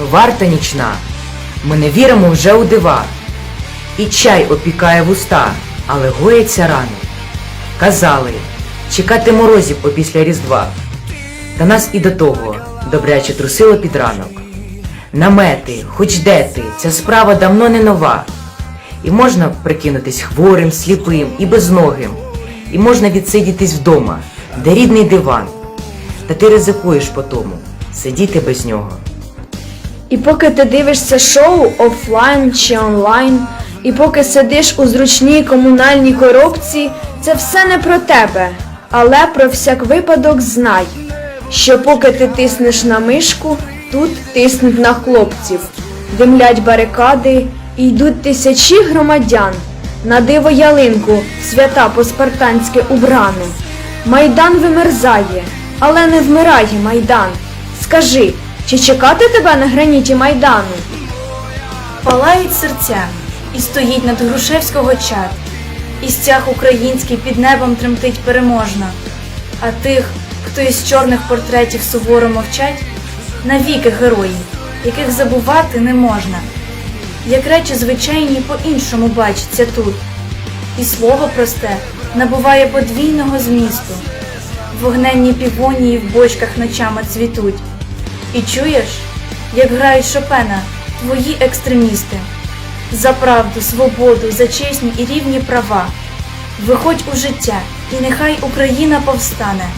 Варта нічна, ми не віримо вже у дива. І чай опікає вуста, але гояться рани. Казали, чекати морозів опісля Різдва. Та нас і до того добряче трусило під ранок. Намети, хоч де ти, ця справа давно не нова. І можна прикинутись хворим, сліпим і безногим. І можна відсидітись вдома, де рідний диван. Та ти ризикуєш по тому, сидіти без нього. І поки ти дивишся шоу офлайн чи онлайн, і поки сидиш у зручній комунальній коробці, це все не про тебе. Але про всяк випадок знай, що поки ти тиснеш на мишку, тут тиснуть на хлопців, димлять барикади і йдуть тисячі громадян. На диво ялинку, свята по-спартанськи убрану. Майдан вимерзає, але не вмирає Майдан. Скажи, чи чекати тебе на граніті Майдану? Палають серця, і стоїть над Грушевського чад, і стяг український під небом тремтить переможно. А тих, хто із чорних портретів суворо мовчать, навіки герої, яких забувати не можна. Як речі звичайні по-іншому бачаться тут, і слово просте набуває подвійного змісту. Вогненні півонії в бочках ночами цвітуть. І чуєш, як грають Шопена твої екстремісти. За правду, свободу, за чесні і рівні права. Виходь у життя, і нехай Україна повстане.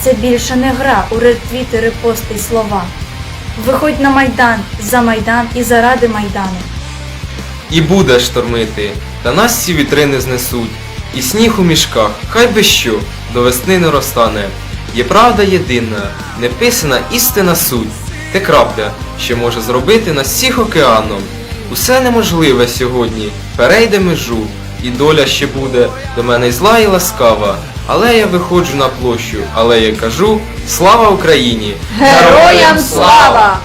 Це більше не гра у ретвіти, репости й слова. Виходь на Майдан, за Майдан і заради Майдану. І буде штормити, та нас ці вітрини знесуть, і сніг у мішках, хай би що, до весни не розтане. Є правда єдина, неписана істина суть, те крапля, що може зробити нас всіх океаном. Усе неможливе сьогодні, перейде межу, і доля ще буде до мене зла і ласкава. Але я виходжу на площу, але я кажу, слава Україні! Героям слава!